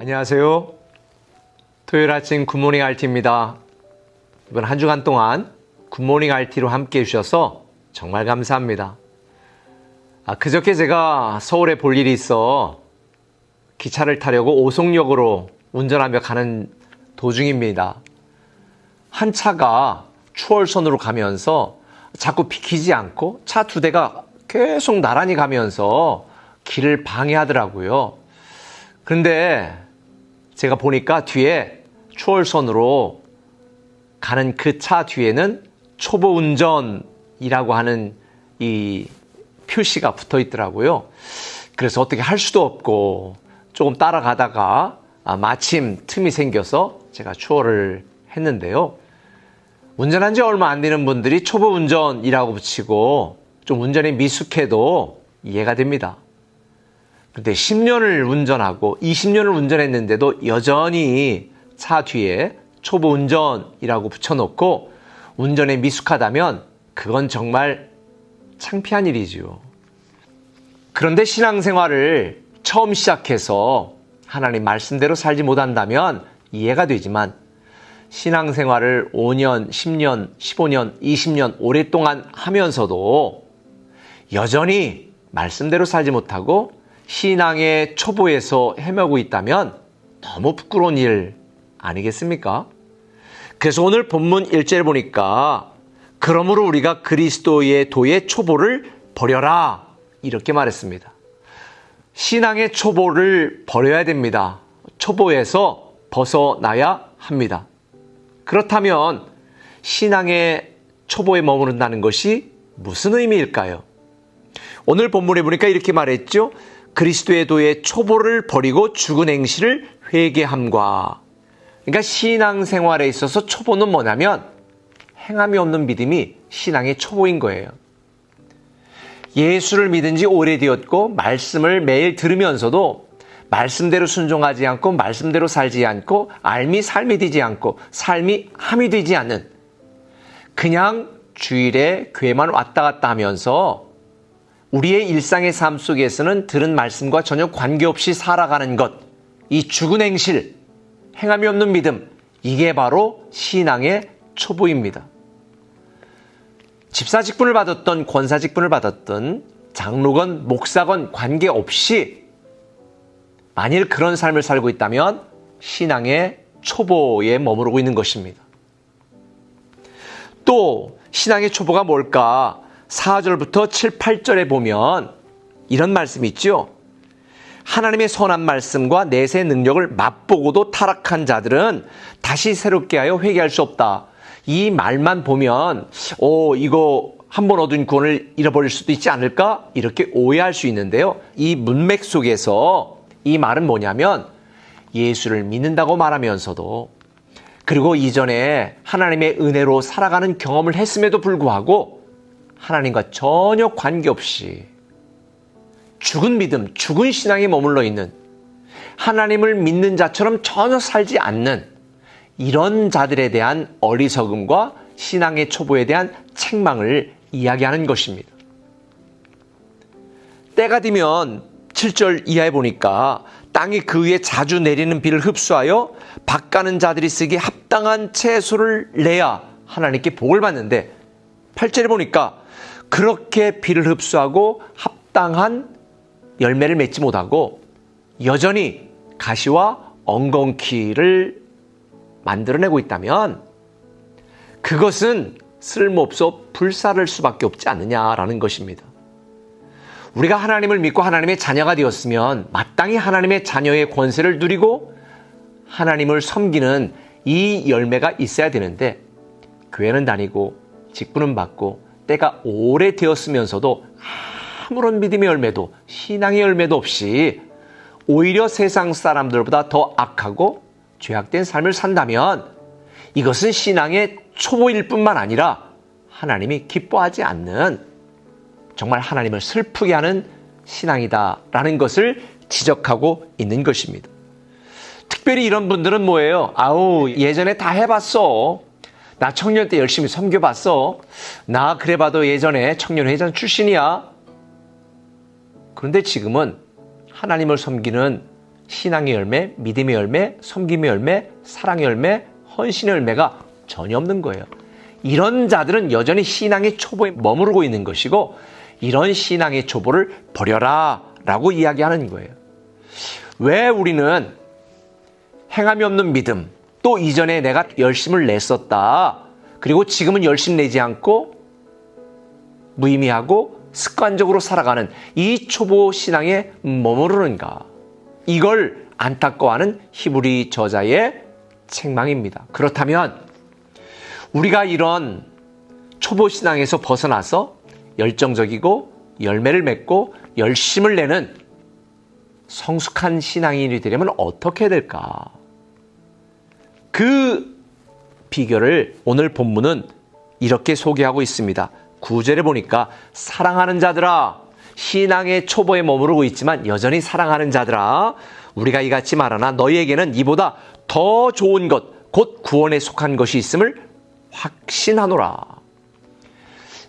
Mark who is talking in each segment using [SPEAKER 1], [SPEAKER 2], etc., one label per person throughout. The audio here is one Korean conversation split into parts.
[SPEAKER 1] 안녕하세요. 토요일 아침 굿모닝 RT입니다. 이번 한 주간 동안 굿모닝 RT로 함께 해주셔서 정말 감사합니다. 아, 그저께 제가 서울에 볼 일이 있어 기차를 타려고 오송역으로 운전하며 가는 도중입니다. 한 차가 추월선으로 가면서 자꾸 비키지 않고 차 두 대가 계속 나란히 가면서 길을 방해하더라고요. 그런데 제가 보니까 뒤에 추월선으로 가는 그 차 뒤에는 초보 운전이라고 하는 이 표시가 붙어 있더라고요. 그래서 어떻게 할 수도 없고 조금 따라가다가 아, 마침 틈이 생겨서 제가 추월을 했는데요. 운전한 지 얼마 안 되는 분들이 초보 운전이라고 붙이고 좀 운전에 미숙해도 이해가 됩니다. 근데 10년을 운전하고 20년을 운전했는데도 여전히 차 뒤에 초보 운전이라고 붙여놓고 운전에 미숙하다면 그건 정말 창피한 일이지요. 그런데 신앙생활을 처음 시작해서 하나님 말씀대로 살지 못한다면 이해가 되지만 신앙생활을 5년, 10년, 15년, 20년 오랫동안 하면서도 여전히 말씀대로 살지 못하고 신앙의 초보에서 헤매고 있다면 너무 부끄러운 일 아니겠습니까? 그래서 오늘 본문 1절 보니까 그러므로 우리가 그리스도의 도의 초보를 버려라 이렇게 말했습니다. 신앙의 초보를 버려야 됩니다. 초보에서 벗어나야 합니다. 그렇다면 신앙의 초보에 머무른다는 것이 무슨 의미일까요? 오늘 본문에 보니까 이렇게 말했죠. 그리스도의 도의 초보를 버리고 죽은 행실을 회개함과 그러니까 신앙생활에 있어서 초보는 뭐냐면 행함이 없는 믿음이 신앙의 초보인 거예요. 예수를 믿은 지 오래되었고 말씀을 매일 들으면서도 말씀대로 순종하지 않고 말씀대로 살지 않고 알미 삶이 되지 않고 삶이 함이 되지 않는 그냥 주일에 교회만 왔다 갔다 하면서 우리의 일상의 삶 속에서는 들은 말씀과 전혀 관계없이 살아가는 것, 이 죽은 행실, 행함이 없는 믿음, 이게 바로 신앙의 초보입니다. 집사 직분을 받았던 권사 직분을 받았던 장로건 목사건 관계없이 만일 그런 삶을 살고 있다면 신앙의 초보에 머무르고 있는 것입니다. 또 신앙의 초보가 뭘까? 4절부터 7, 8절에 보면 이런 말씀이 있죠. 하나님의 선한 말씀과 내세 능력을 맛보고도 타락한 자들은 다시 새롭게 하여 회개할 수 없다. 이 말만 보면 오 이거 한번 얻은 구원을 잃어버릴 수도 있지 않을까? 이렇게 오해할 수 있는데요. 이 문맥 속에서 이 말은 뭐냐면 예수를 믿는다고 말하면서도 그리고 이전에 하나님의 은혜로 살아가는 경험을 했음에도 불구하고 하나님과 전혀 관계없이 죽은 믿음, 죽은 신앙에 머물러 있는 하나님을 믿는 자처럼 전혀 살지 않는 이런 자들에 대한 어리석음과 신앙의 초보에 대한 책망을 이야기하는 것입니다. 때가 되면 7절 이하에 보니까 땅이 그 위에 자주 내리는 비를 흡수하여 밭가는 자들이 쓰기 합당한 채소를 내야 하나님께 복을 받는데 8절에 보니까 그렇게 비를 흡수하고 합당한 열매를 맺지 못하고 여전히 가시와 엉겅퀴를 만들어내고 있다면 그것은 쓸모없어 불사를 수밖에 없지 않느냐라는 것입니다. 우리가 하나님을 믿고 하나님의 자녀가 되었으면 마땅히 하나님의 자녀의 권세를 누리고 하나님을 섬기는 이 열매가 있어야 되는데 교회는 다니고 직분은 받고 때가 오래 되었으면서도 아무런 믿음의 열매도 신앙의 열매도 없이 오히려 세상 사람들보다 더 악하고 죄악된 삶을 산다면 이것은 신앙의 초보일 뿐만 아니라 하나님이 기뻐하지 않는 정말 하나님을 슬프게 하는 신앙이다라는 것을 지적하고 있는 것입니다. 특별히 이런 분들은 뭐예요? 아우, 예전에 다 해봤어. 나 청년 때 열심히 섬겨봤어. 나 그래봐도 예전에 청년회장 출신이야. 그런데 지금은 하나님을 섬기는 신앙의 열매, 믿음의 열매, 섬김의 열매, 사랑의 열매, 헌신의 열매가 전혀 없는 거예요. 이런 자들은 여전히 신앙의 초보에 머무르고 있는 것이고 이런 신앙의 초보를 버려라 라고 이야기하는 거예요. 왜 우리는 행함이 없는 믿음, 또 이전에 내가 열심을 냈었다. 그리고 지금은 열심 내지 않고 무의미하고 습관적으로 살아가는 이 초보 신앙에 머무르는가. 이걸 안타까워하는 히브리 저자의 책망입니다. 그렇다면 우리가 이런 초보 신앙에서 벗어나서 열정적이고 열매를 맺고 열심을 내는 성숙한 신앙인이 되려면 어떻게 될까? 그 비결을 오늘 본문은 이렇게 소개하고 있습니다. 구절에 보니까 사랑하는 자들아 신앙의 초보에 머무르고 있지만 여전히 사랑하는 자들아 우리가 이같이 말하나 너희에게는 이보다 더 좋은 것 곧 구원에 속한 것이 있음을 확신하노라.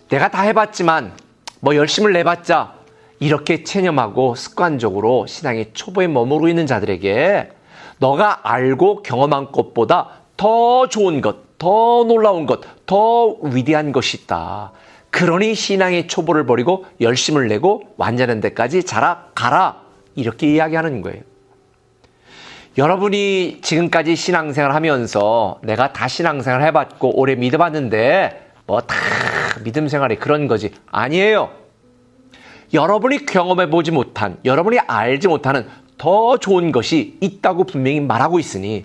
[SPEAKER 1] 내가 다 해봤지만 뭐 열심을 내봤자 이렇게 체념하고 습관적으로 신앙의 초보에 머무르고 있는 자들에게 너가 알고 경험한 것보다 더 좋은 것, 더 놀라운 것, 더 위대한 것이 있다. 그러니 신앙의 초보를 버리고 열심을 내고 완전한 데까지 자라가라. 이렇게 이야기하는 거예요. 여러분이 지금까지 신앙생활 하면서 내가 다 신앙생활 해봤고 오래 믿어봤는데 뭐 다 믿음 생활이 그런 거지. 아니에요. 여러분이 경험해보지 못한, 여러분이 알지 못하는 더 좋은 것이 있다고 분명히 말하고 있으니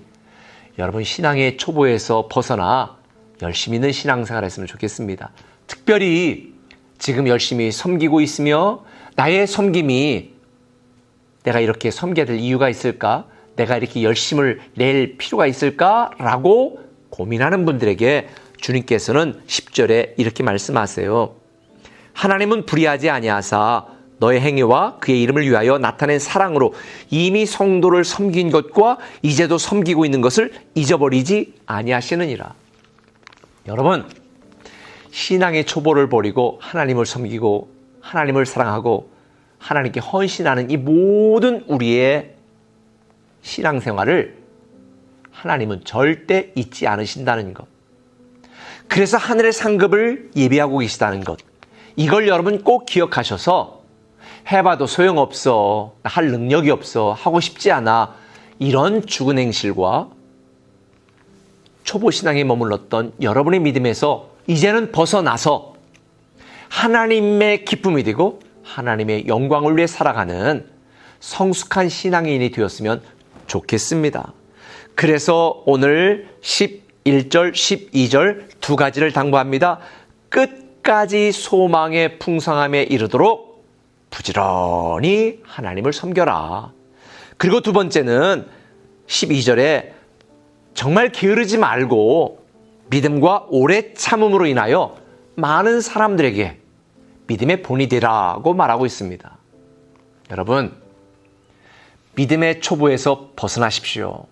[SPEAKER 1] 여러분 신앙의 초보에서 벗어나 열심히 있는 신앙생활 했으면 좋겠습니다. 특별히 지금 열심히 섬기고 있으며 나의 섬김이 내가 이렇게 섬겨야 될 이유가 있을까? 내가 이렇게 열심을 낼 필요가 있을까? 라고 고민하는 분들에게 주님께서는 10절에 이렇게 말씀하세요. 하나님은 불의하지 아니하사 너의 행위와 그의 이름을 위하여 나타낸 사랑으로 이미 성도를 섬긴 것과 이제도 섬기고 있는 것을 잊어버리지 아니하시느니라. 여러분, 신앙의 초보를 버리고 하나님을 섬기고 하나님을 사랑하고 하나님께 헌신하는 이 모든 우리의 신앙생활을 하나님은 절대 잊지 않으신다는 것. 그래서 하늘의 상급을 예비하고 계시다는 것. 이걸 여러분 꼭 기억하셔서 해봐도 소용없어. 할 능력이 없어. 하고 싶지 않아. 이런 죽은 행실과 초보 신앙에 머물렀던 여러분의 믿음에서 이제는 벗어나서 하나님의 기쁨이 되고 하나님의 영광을 위해 살아가는 성숙한 신앙인이 되었으면 좋겠습니다. 그래서 오늘 11절, 12절 두 가지를 당부합니다. 끝까지 소망의 풍성함에 이르도록 부지런히 하나님을 섬겨라. 그리고 두 번째는 12절에 정말 게으르지 말고 믿음과 오래 참음으로 인하여 많은 사람들에게 믿음의 본이 되라고 말하고 있습니다. 여러분, 믿음의 초보에서 벗어나십시오.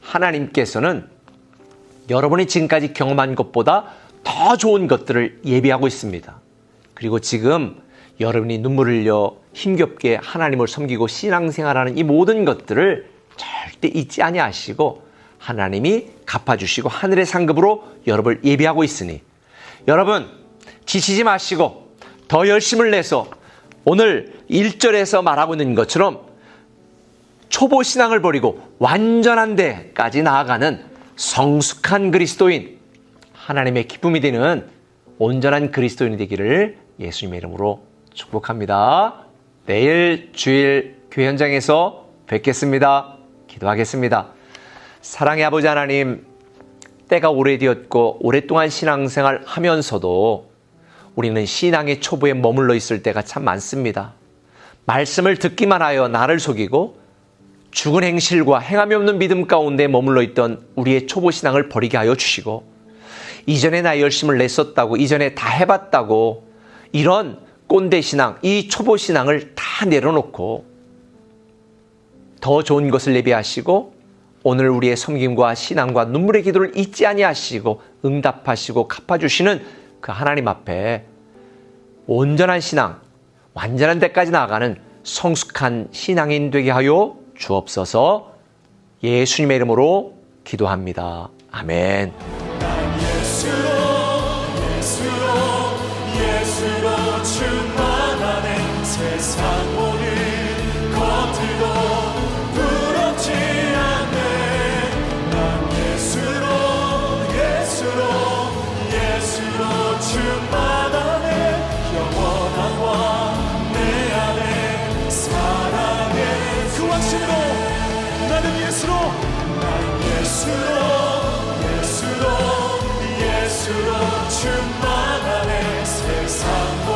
[SPEAKER 1] 하나님께서는 여러분이 지금까지 경험한 것보다 더 좋은 것들을 예비하고 있습니다. 그리고 지금 여러분이 눈물을 흘려 힘겹게 하나님을 섬기고 신앙생활하는 이 모든 것들을 절대 잊지 아니하시고 하나님이 갚아주시고 하늘의 상급으로 여러분을 예비하고 있으니 여러분 지치지 마시고 더 열심을 내서 오늘 1절에서 말하고 있는 것처럼 초보 신앙을 버리고 완전한 데까지 나아가는 성숙한 그리스도인 하나님의 기쁨이 되는 온전한 그리스도인이 되기를 예수님의 이름으로 축복합니다. 내일 주일 교회 현장에서 뵙겠습니다. 기도하겠습니다. 사랑의 아버지 하나님, 때가 오래되었고 오랫동안 신앙생활 하면서도 우리는 신앙의 초보에 머물러 있을 때가 참 많습니다. 말씀을 듣기만 하여 나를 속이고 죽은 행실과 행함이 없는 믿음 가운데 머물러 있던 우리의 초보 신앙을 버리게 하여 주시고 이전에 나 열심을 냈었다고 이전에 다 해봤다고 이런 꼰대 신앙, 이 초보 신앙을 다 내려놓고 더 좋은 것을 예비하시고 오늘 우리의 섬김과 신앙과 눈물의 기도를 잊지 아니하시고 응답하시고 갚아주시는 그 하나님 앞에 온전한 신앙, 완전한 데까지 나아가는 성숙한 신앙인 되게 하여 주옵소서 예수님의 이름으로 기도합니다. 아멘. 충만하네 세상